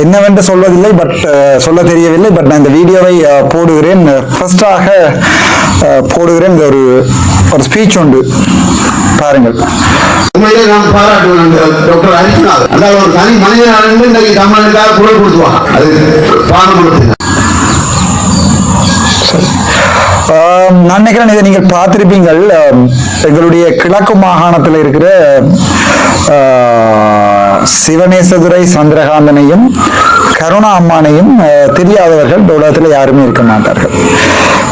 என்னவென்று சொல்வதில்லை பட் சொல்ல தெரியவில்லை பட் நான் இந்த வீடியோவை போடுகிறேன். ஃபர்ஸ்டாக போடுகிறேன். இந்த ஒரு ஒரு ஸ்பீச் உண்டு. பாருங்கள். உண்மையிலே நாம் பாராட்டுவோம் டாக்டர் ஹரிநாத் அதாவது ஒரு தனி மனிதனாக இன்றைக்கு தமிழுக்காக குரல் கொடுத்துவான். அது ஆம், நான் நினைக்கிறேன் இதை நீங்கள் பார்த்திருப்பீங்கள். எங்களுடைய கிழக்கு மாகாணத்தில் இருக்கிற சிவநேசதுரை சந்திரகாந்தனையும் கருணா அம்மானையும் தெரியாதவர்கள் இந்த உலகத்தில் யாருமே இருக்க மாட்டார்கள்.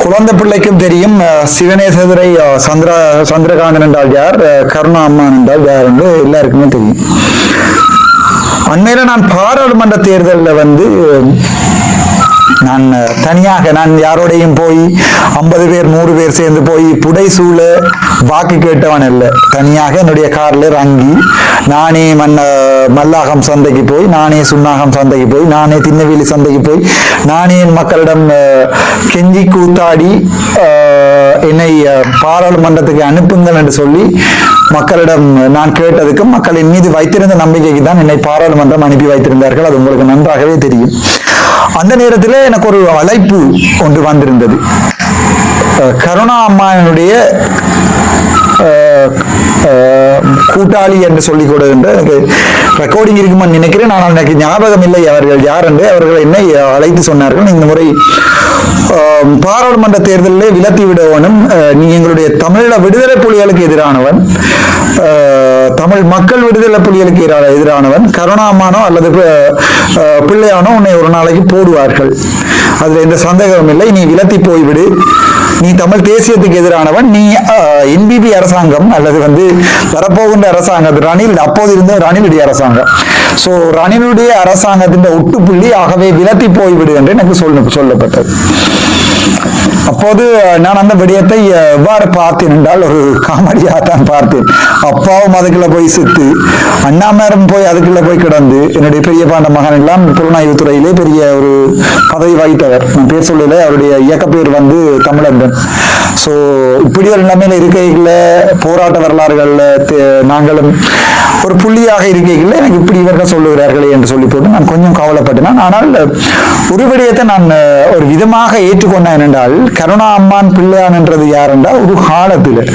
குழந்தை பிள்ளைக்கும் தெரியும் சிவநேசதுரை சந்திர சந்திரகாந்தன் என்றால் யார் கருணா அம்மான் என்றால் யார் என்று எல்லாருக்குமே தெரியும். அண்மையில நான் பாராளுமன்ற தேர்தலில் வந்து நான் தனியாக நான் யாரோடையும் போய் ஐம்பது பேர் நூறு பேர் சேர்ந்து போய் புடைசூழ வாக்கு கேட்டவன் இல்லை தனியாக என்னுடைய கார்ல இறங்கி நானே மன்ன மல்லாகம் சந்தைக்கு போய் நானே சுண்ணாகம் சந்தைக்கு போய் நானே திண்ணவேலி சந்தைக்கு போய் நானே என் மக்களிடம் கெஞ்சி கூத்தாடி என்னை பாராளுமன்றத்துக்கு அனுப்புங்கள் என்று சொல்லி மக்களிடம் நான் கேட்டதுக்கு மக்களின் மீது வைத்திருந்த நம்பிக்கைக்கு தான் என்னை பாராளுமன்றம் அனுப்பி வைத்திருந்தார்கள். அது உங்களுக்கு நன்றாகவே தெரியும். அந்த நேரத்தில் எனக்கு ஒரு அழைப்பு ஒன்று வந்திருந்தது. கருணா அம்மாவினுடைய அஹ், கூட்டாளி என்று சொல்லிக் கொடுக்கின்ற எனக்கு ரெக்கார்டிங் இருக்குமான்னு நினைக்கிறேன். நான் எனக்கு ஞாபகம் இல்லை அவர்கள் யார் என்று. அவர்கள் என்னை அழைத்து சொன்னார்கள். இந்த முறை அஹ், பாராளுமன்ற தேர்தலிலே விலத்தி விடவனும் அஹ், நீ எங்களுடைய தமிழ விடுதலை புலிகளுக்கு எதிரானவன் தமிழ் மக்கள் விடுதலை புலிகளுக்கு எதிரானவன் கருணாமானோ அல்லது பிள்ளையானோ உன்னை ஒரு நாளைக்கு போடுவார்கள். அதில் எந்த சந்தேகமும் இல்லை. நீ விலத்தி போய்விடு. நீ தமிழ் தேசியத்துக்கு எதிரானவன் நீ என்பிபி அரசாங்கம் அல்லது வந்து வரப்போகின்ற அரசாங்கம் ரணில் அப்போது இருந்த ரணிலுடைய அரசாங்கம். சோ ரணிலுடைய அரசாங்கத்தின் ஒட்டுப்புள்ளி ஆகவே விலத்தி போய்விடு என்று எனக்கு சொல்ல சொல்லப்பட்டது. அப்போது நான் அந்த விடயத்தை எவ்வாறு பார்த்தேன் என்றால் ஒரு காமெடியாக தான் பார்த்தேன். அப்பாவும் அதுக்குள்ள போய் செத்து அண்ணாமேரம் போய் அதுக்குள்ள போய் கிடந்து என்னுடைய பெரிய பாண்ட மகன் எல்லாம் புலனாய்வு துறையிலே பெரிய ஒரு பதவி வாய்த்தவர் நான் பேர் சொல்லல அவருடைய இயக்க பேர் வந்து தமிழன்பன். ஸோ இப்படி ஒரு நிலைமையில இருக்கைகளில் போராட்ட வரலாறுகள்ல நாங்களும் ஒரு புள்ளியாக இருக்கைகளில் எனக்கு இப்படி இவர்கள் சொல்லுகிறார்களே என்று சொல்லி போட்டு நான் கொஞ்சம் கவலைப்பட்டேன். ஆனால் ஒரு விடயத்தை நான் ஒரு விதமாக ஏற்றுக்கொண்டேன் என்றால் கருணா அம்மான் பிள்ளையான் என்றது யார் என்றால் ஒரு காலத்தில்.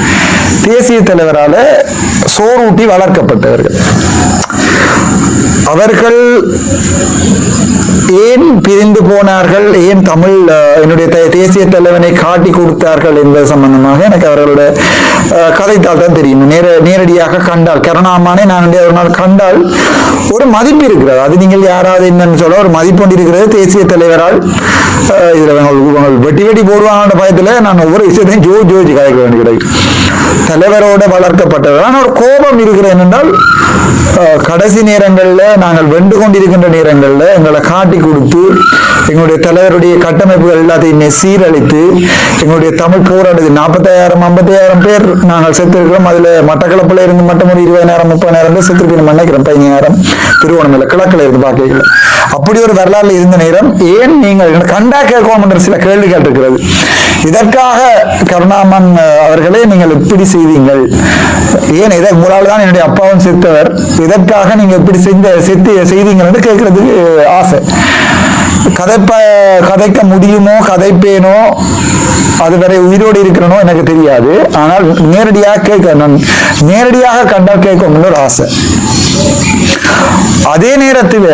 தேசிய தலைவரால சோறூட்டி வளர்க்கப்பட்டவர்கள். அவர்கள் ஏன் பிரிந்து போனார்கள்? ஏன் தமிழ் என்னுடைய தேசிய தலைவனை காட்டி கொடுத்தார்கள் என்பது சம்பந்தமாக எனக்கு அவர்களோட கதைத்தால் தான் தெரியும். நேர நேரடியாக கண்டால் கருணாமானே நான் ஒரு நாள் கண்டால் ஒரு மதிப்பு இருக்கிறது. அது நீங்கள் யாராவது என்னன்னு சொல்ல ஒரு மதிப்பு ஒன்று இருக்கிறது தேசிய தலைவரால். இதில் வெட்டி வெட்டி போடுவாங்கன்ற பயத்தில் நான் ஒவ்வொரு விஷயத்தையும் ஜோ ஜோஜி கதைக்க வேண்டி கிடைக்கும். தலைவரோட வளர்க்கப்பட்டவர். ஆனால் ஒரு கோபம் இருக்கிறேன் என்றால் கடைசி நேரங்களில் நாங்கள் வென்று கொண்டிருக்கின்ற நேரங்களில் எங்களை காட்டி கொடுத்து எங்களுடைய தலைவருடைய கட்டமைப்புகள் எல்லாத்தையுமே சீரழித்து எங்களுடைய தமிழ் போராடுது நாற்பத்தாயிரம் ஐம்பத்தாயிரம் பேர் நாங்கள் செத்துருக்கிறோம். அதில் மட்டக்களப்பில் இருந்து மட்டும் ஒரு இருபதாயிரம் முப்பதாயிரம் பேர் செத்துருக்கணும் நினைக்கிறேன். பதினாயிரம் திருவோணமில்லை கிழக்கில் இருந்து பார்க்கல அப்படி ஒரு வரலாறு இருந்த நேரம் ஏன் நீங்கள் கண்டா கேட்கணும் என்ற சில கேள்விகள் இருக்கிறது இதற்காக கருணாமன் அவர்களே நீங்கள் இப்படி செய்தீங்கள்? ஏன் இதை உங்களால் தான் என்னுடைய அப்பாவும் செத்தவர் இதற்காக நீங்க இப்படி செஞ்ச செத்து செய்தீங்கன்னு கேட்கறதுக்கு ஆசை. கதைப்ப கதைக்க முடியுமோ கதைப்பேனோ அதுவரை உயிரோடு இருக்கிறனோ எனக்கு தெரியாது. ஆனால் நேரடியாக கேட்க நான் நேரடியாக கண்டால் கேட்கணும்னு ஒரு ஆசை. அதே நேரத்தில்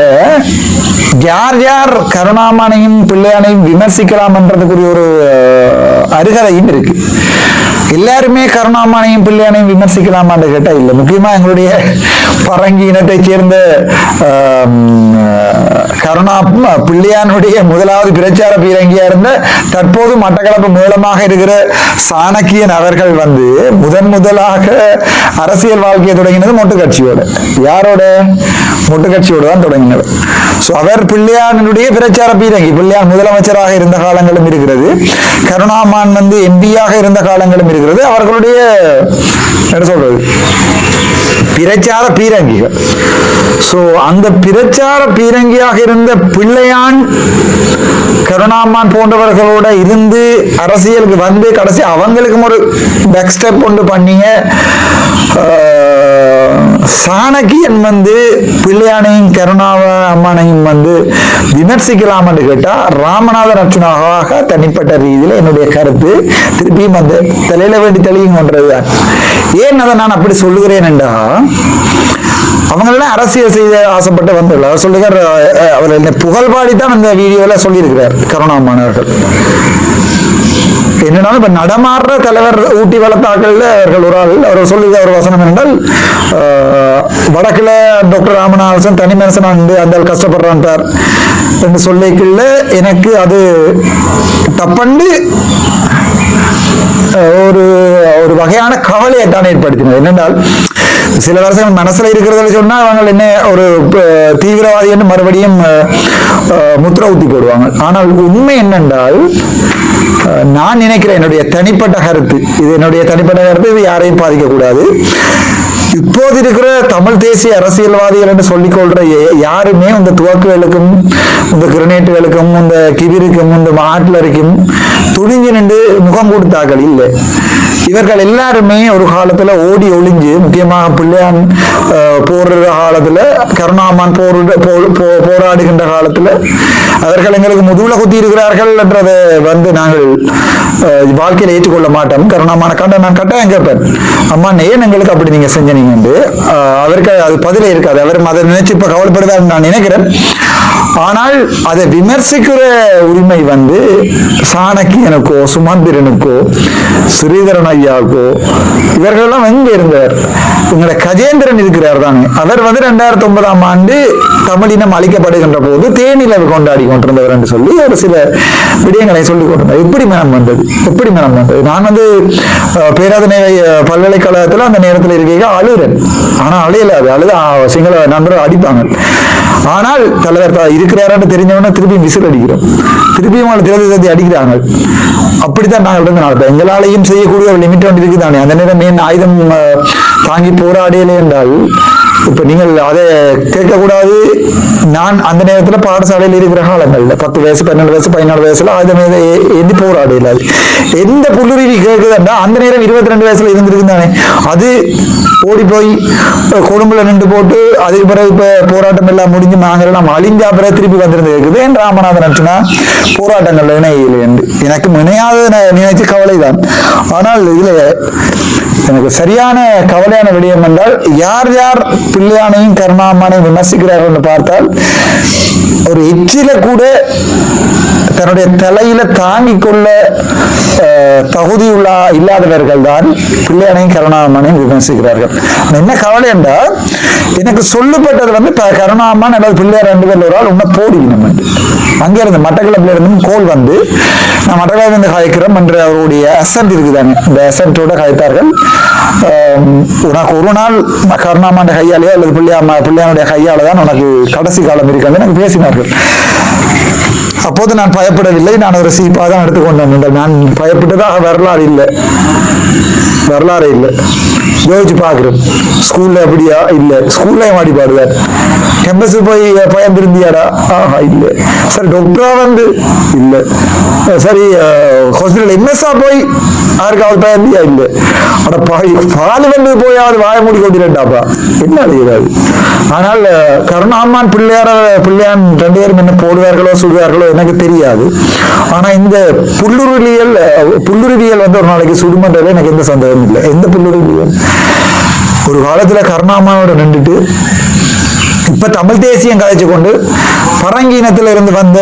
யார் யார் கருணாமனையும் பிள்ளையானையும் விமர்சிக்கலாம் என்றதுக்குரிய ஒரு அருகதையும் இருக்கு. எல்லாருமே கருணாமானையும் பிள்ளையானையும் விமர்சிக்கலாமான்னு கேட்டா இல்லை. முக்கியமா எங்களுடைய பரங்கி இனத்தை சேர்ந்த கருணா பிள்ளையானுடைய முதலாவது பிரச்சார பீரங்கியா இருந்த தற்போது மட்டக்களப்பு மூலமாக இருக்கிற சாணக்கியன் அவர்கள் வந்து முதன் முதலாக அரசியல் வாழ்க்கையை தொடங்கினது மொட்டு கட்சியோட யாரோட? மொட்டு கட்சியோட தான் தொடங்கினது. அவர் பிள்ளையானுடைய பிரச்சார பீரங்கி பிள்ளையான் முதலமைச்சராக இருந்த காலங்களும் இருக்கிறது. கருணாமான் வந்து எம்பியாக இருந்த காலங்களும் இருக்கிறது. அவர்களுடைய என்ன சொல்றது? பிரச்சார பீரங்கிகள். ஸோ அந்த பிரச்சார பீரங்கியாக இருந்த பிள்ளையான் கருணாமான் போன்றவர்களோட இருந்து அரசியலுக்கு வந்து கடைசி அவங்களுக்கும் ஒரு பேக் ஸ்டெப் கொண்டு பண்ணிய. சாணக்கியன் வந்து பிள்ளையானையும் கருணாவ அம்மானையும் வந்து விமர்சிக்கலாம் என்று கேட்டா ராமநாத ரட்சணாக தனிப்பட்ட ரீதியில் என்னுடைய கருத்து. திருப்பியும் வந்து தலையில வேண்டி தெளியும் கொண்டதுதான் ஏன் அதை நான் அப்படி சொல்லுகிறேன் என்றா அவங்களெல்லாம் அரசியல் செய்ய ஆசைப்பட்டு வந்துள்ள. அவர் அவர் என்ன புகழ்பாடி தான் அந்த வீடியோல சொல்லியிருக்கிறார் கருணாமானவர்கள் என்னன்னாலும் இப்ப நடமாடுற தலைவர் ஊட்டி வளர்த்தாக்கள்ல அவர்கள் ஒரு ஆள் அவர் சொல்லுகிற ஒரு வசனம் என்றால் ஆஹ், வடக்குல டாக்டர் ராமநாதன் தனி மனுஷன் அண்டு அந்த கஷ்டப்படுறான்ட்டார் என்று சொல்லிக்கல எனக்கு அது தப்பண்டு ஒரு ஒரு வகையான கவலையை தான் ஏற்படுத்தினது. என்னென்றால் சில வருஷங்கள் மனசுல இருக்கிறத சொன்னா அவங்க என்ன ஒரு தீவிரவாதி என்று மறுபடியும் முத்திர ஊத்தி போடுவாங்க. ஆனால் உண்மை என்னென்றால் நான் நினைக்கிறேன் என்னுடைய தனிப்பட்ட கருத்து இது என்னுடைய தனிப்பட்ட கருத்து இது யாரையும் பாதிக்கக்கூடாது. இப்போது இருக்கிற தமிழ் தேசிய அரசியல்வாதிகள் என்று சொல்லிக்கொள்ற யாருமே இந்த துவக்குகளுக்கும் இந்த கிரனேட்டுகளுக்கும் இந்த கிபிருக்கும் இந்த மாட்லருக்கும் துணிஞ்சு நின்று முகம் கொடுத்தாக்கள் இல்லை. இவர்கள் எல்லாருமே ஒரு காலத்துல ஓடி ஒளிஞ்சு முக்கியமாக பிள்ளையான் போடுற காலத்துல கருணாமான் போரிட போ- போராடுகின்ற காலத்துல அவர்கள் எங்களுக்கு முதுகுல குத்தி இருக்கிறார்கள் என்றதை வந்து நாங்கள் வாழ்க்கையில் ஏற்றுக்கொள்ள மாட்டோம். கருணாமான கண்ட நான் கட்டாயம் கேட்பேன். அம்மா ஏன் எங்களுக்கு அப்படி நீங்க செஞ்சீங்க அவருக்கு அது பதிலே இருக்காது. அவர் அதை நினைச்சு இப்ப கவலைப்படுதான்னு நான் நினைக்கிறேன். ஆனால் அதை விமர்சிக்கிற உரிமை வந்து சாணக்கியனுக்கோ சுமந்திரனுக்கோ ஸ்ரீதரன் ஐயாவுக்கோ இவர்களெல்லாம் எங்க இருந்தார் உங்களை கஜேந்திரன் இருக்கிறார் தானே. அவர் வந்து ரெண்டாயிரத்தி ஒன்பதாம் ஆண்டு தமிழினம் அளிக்கப்படுகின்ற போது தேனிலவு கொண்டாடி கொண்டிருந்தவர் என்று சொல்லி ஒரு சில விடயங்களை சொல்லிக் கொண்டிருந்தார். எப்படி மனம் வந்தது? எப்படி மனம் வந்தது? நான் வந்து பேராதனை பல்கலைக்கழகத்தில் அந்த நேரத்தில் இருக்கையாக அழுகிறேன் ஆனால் அழையல அது. அழுது சிங்கள நண்பர்கள் அடிப்பாங்க. ஆனால் தலைவர் இருக்கிறாரான்னு இருக்கிறாருன்னு திருப்பியும் விசில் அடிக்கிறோம். திருப்பியும் அவங்களை திறந்து திறந்து அடிக்கிறாங்க. அப்படித்தான் நாங்கள் இருந்து நடப்போம். எங்களாலையும் செய்யக்கூடிய ஒரு லிமிட் ஒன்று இருக்குதானே? அந்த நேரம் ஏன் ஆயுதம் தாங்கி போராடியலே என்றால் இப்ப நீங்கள் அதை கேட்கக்கூடாது. நான் அந்த நேரத்துல பாடசாலையில் இருக்கிற காலங்கள்ல பத்து வயசு பன்னெண்டு வயசு பதினாலு வயசுல ஆயுதம் ஏந்தி ஏந்தி போராடியல எந்த புல்லுருவி கேட்குதுன்னா அந்த நேரம் இருபத்தி ரெண்டு வயசுல இருந்திருக்கு தானே. அது ஓடி போய் குடும்பல நின்று போட்டு அதுக்கு பிறகு இப்ப போராட்டம் எல்லாம் முடிஞ்சு நாங்கள் எல்லாம் அழிஞ்சா பிறகு திருப்பி வந்திருந்து இருக்குது என் ராமநாதன் நச்சுனா போராட்டங்கள்ல இணையில என்று. எனக்கு இணையாத நினைச்சு கவலைதான். ஆனால் இதுல எனக்கு சரியான கவலையான விடயம் என்றால் யார் யார் பிள்ளையானையும் கருணாமானையும் விமர்சிக்கிறார்கள் என்று பார்த்தால் ஒரு எச்சில கூட தன்னுடைய தலையில தாங்கிக் கொள்ள அஹ், தகுதியுள்ள இல்லாதவர்கள் தான் பிள்ளையானையும் கருணாமனையும் விமர்சிக்கிறார்கள். என்ன கவலை என்றால் எனக்கு சொல்லப்பட்டது வந்து கருணாமன் அல்லது பிள்ளையார் ரெண்டு பேர் ஒரு ஆள் உன்னை போடிக்கணும் அங்கிருந்து அங்கே இருந்து மட்டக்களப்பில் இருந்து கோல் வந்து நான் மட்டக்களப்பில் இருந்து காய்க்கிறோம் என்ற அவருடைய அசன்ட் இருக்குதாங்க இந்த அசன்ட்டோட காய்த்தார்கள் உனக்கு ஒரு நாள் கருணாமாண்ட கையாலேயோ அல்லது பிள்ளையா பிள்ளையானுடைய கையால தான் உனக்கு கடைசி காலம் இருக்காங்க எனக்கு பேசினார்கள். அப்போது நான் பயப்படவில்லை. நான் ஒரு சீப்பாக தான் எடுத்துக்கொண்டேன். இந்த நான் பயப்பட்டதாக வரலாறு இல்லை. வரலாறு இல்லை. யோசிச்சு பார்க்குறேன். ஸ்கூலில் அப்படியா? இல்லை. ஸ்கூல்ல மாடி பாடுவேன் கேம்பஸ் போய் பயம் திருந்தியாடா ஆஹா இல்லை சரி டாக்டரா வந்து இல்லை சரி ஹாஸ்பிட்டல் எம்எஸ்ஆ போய் யாருக்காவது பயந்தியா இல்லை அட பாய் பால் வந்து போயாவது வாய மூடி கொண்டிருந்தாப்பா என்ன அடையாது ஆனால் கருணாமான் பிள்ளையார பிள்ளையான் ரெண்டு பேரும் என்ன போடுவார்களோ சுடுவார்களோ எனக்கு தெரியாது ஆனா இந்த புல்லுருவியல் புல்லுருவியல் வந்து ஒரு நாளைக்கு சுடுமன்றதுல எனக்கு எந்த சந்தேகமும் இல்லை எந்த புல்லுருவியல் ஒரு காலத்துல கருணாமானோட நின்றுட்டு இப்ப தமிழ் தேசியம் கதைச்சு கொண்டு பரங்கீனத்துல இருந்து வந்த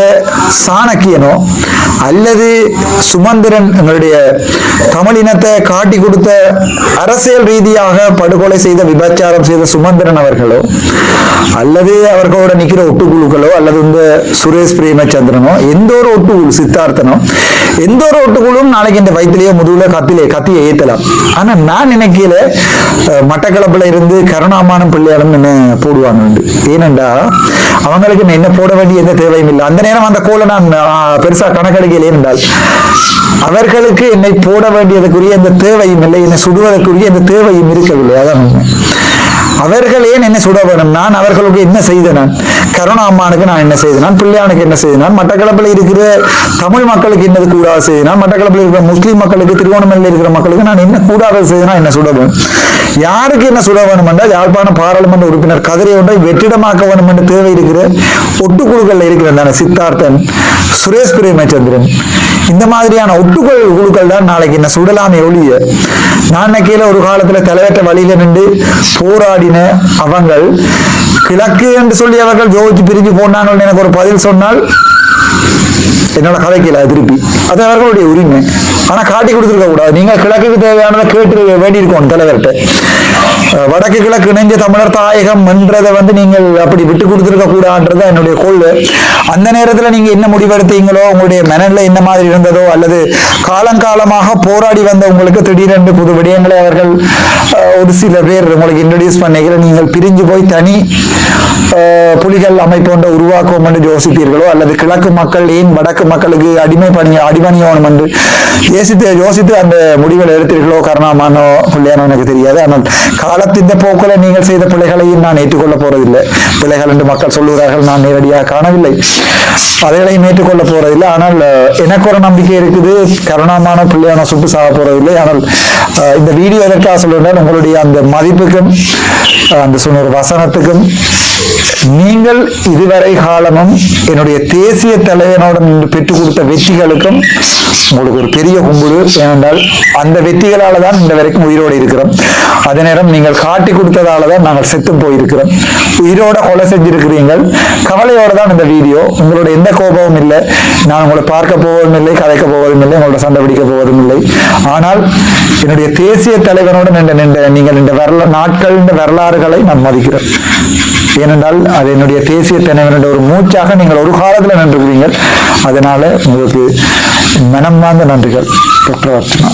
சாணக்கியனோ அல்லது சுமந்திரன் எங்களுடைய தமிழ் இனத்தை காட்டி கொடுத்த அரசியல் ரீதியாக படுகொலை செய்த விபச்சாரம் செய்த சுமந்திரன் அவர்களோ அல்லது அவர்களோட நிக்கிற ஒட்டுக்குழுக்களோ அல்லது இந்த சுரேஷ் பிரேமச்சந்திரனோ எந்த ஒரு ஒட்டுக்குழு சித்தார்த்தனோ எந்த ஒரு ஒட்டுக்குழுவும் நாளைக்கு இந்த வயிற்றுலயோ முதுகுல கத்திலே கத்தியை ஏத்தலாம் ஆனா நான் நினைக்கல மட்டக்களப்புல இருந்து கருணாமானம் பிள்ளையாளம் என்ன போடுவாங்க உண்டு. ஏனென்றா அவங்களுக்கு என்ன போட வேண்டிய எந்த தேவையும் இல்லை. அந்த நேரம் அந்த கோலை நான் பெருசா கணக்கெடுக்கல ஏனென்றால் அவர்களுக்கு என்னை போட வேண்டியதுக்குரிய எந்த தேவையும் இல்லை என்னை சுடுவதற்குரிய எந்த தேவையும் இருக்கவில்லை. அதான் அவர்கள் ஏன் என்ன சுட வேணும்? நான் அவர்களுக்கு என்ன செய்த நான்? கருணா அம்மானுக்கு நான் என்ன செய்தேன் நான்? பிள்ளையானுக்கு என்ன செய்தேன் நான்? மட்டக்களப்பில் இருக்கிற தமிழ் மக்களுக்கு என்னது கூடாது செய்தேன் மட்டக்களப்பில் இருக்கிற முஸ்லீம் மக்களுக்கு திருவோணமலையில் இருக்கிற மக்களுக்கு நான் என்ன கூடாது செய்தனா என்ன சுட வேணும்? யாருக்கு என்ன சொல்ல வேணும் என்றால் யாழ்ப்பாணம் பாராளுமன்ற உறுப்பினர் கதிரை ஒன்றை வெற்றிடமாக்க வேண்டும் என்று தேவை இருக்கிற ஒட்டுக்குழுக்கள் இருக்கிற தானே சித்தார்த்தன் சுரேஷ் பிரேமச்சந்திரன். இந்த மாதிரியான ஒட்டுக்குழு குழுக்கள் தான் நாளைக்கு என்ன சுடலாமே ஒழிய நான் கீழே ஒரு காலத்துல தலைவற்ற வழியில நின்று போராடின அவங்கள் கிழக்கு என்று சொல்லி அவர்கள் ஜோதிச்சு பிரிஞ்சு போனாங்க எனக்கு ஒரு பதில் சொன்னால் என்னோட கதைக்கல திருப்பி. அது அவர்களுடைய உரிமை. ஆனா காட்டி கொடுத்துருக்க கூடாது. நீங்க கிழக்குக்கு தேவையானதை கேட்டு வேண்டியிருக்கோம் தலைவர்கிட்ட. வடக்கு கிழக்கு இணைஞ்ச தமிழர் தாயகம் என்றதை வந்து நீங்கள் அப்படி விட்டு கொடுத்துருக்க கூடாதுன்றது என்னுடைய கொள்கை. அந்த நேரத்துல நீங்க என்ன முடிவெடுத்தீங்களோ உங்களுடைய மனநிலை என்ன மாதிரி இருந்ததோ அல்லது காலங்காலமாக போராடி வந்த உங்களுக்கு திடீரென்று புது விடயங்களை அவர்கள் ஒரு சில பேர் உங்களுக்கு இன்ட்ரடியூஸ் பண்ணிக்கிற நீங்கள் பிரிஞ்சு போய் தனி புலிகள் அமைப்பு ஒன்றை உருவாக்குவோம் என்று யோசிப்பீர்களோ அல்லது கிழக்கு மக்கள் ஏன் வடக்கு மக்களுக்கு அடிமை பணி அடிமணியோணும் என்று யோசித்து யோசித்து அந்த முடிவில் எடுத்தீர்களோ கருணாமானோ பிள்ளையானோ எனக்கு தெரியாது. ஆனால் காலத்தின் போக்கில் நீங்கள் செய்த பிள்ளைகளையும் நான் ஏற்றுக்கொள்ள போறதில்லை. பிள்ளைகள் என்று மக்கள் சொல்லுகிறார்கள் நான் நேரடியாக காணவில்லை. அதைகளையும் ஏற்றுக்கொள்ள போறதில்லை. ஆனால் எனக்கு ஒரு நம்பிக்கை இருக்குது. கருணாமான பிள்ளையானோ சுட்டு சாக போறதில்லை. ஆனால் இந்த வீடியோ எதற்காக சொல்லுங்கள் உங்களுடைய அந்த மதிப்புக்கும் அந்த சொன்ன வசனத்துக்கும் நீங்கள் இதுவரை காலமும் என்னுடைய தேசிய தலைவனோட பெற்றுக் கொடுத்த வெற்றிகளுக்கும் உங்களுக்கு ஒரு பெரிய கும்பிடு ஏனென்றால் அந்த வெற்றிகளால தான் இந்த வரைக்கும் உயிரோடு இருக்கிறோம். அதே நேரம் நீங்கள் காட்டி கொடுத்ததால தான் நாங்கள் செத்து போயிருக்கிறோம். உயிரோட கொலை செஞ்சிருக்கிறீர்கள். கவலையோட தான் இந்த வீடியோ. உங்களோட எந்த கோபமும் இல்லை. நான் உங்களை பார்க்க போவதும் இல்லை கதைக்க போவதும் இல்லை உங்களோட சண்டை பிடிக்க போவதும் இல்லை. ஆனால் என்னுடைய தேசிய தலைவனோடு நின்ற நின்ற நீங்கள் இந்த வரல நாட்கள் இந்த வரலாறுகளை நான் மதிக்கிறேன். ஏனென்றால் அது என்னுடைய தேசிய தலைவனுடைய ஒரு மூச்சாக நீங்கள் ஒரு காலத்தில் நின்றுக்கிறீர்கள். அதனால உங்களுக்கு மனம் நன்றிகள். டாக்டர் அர்ச்சனா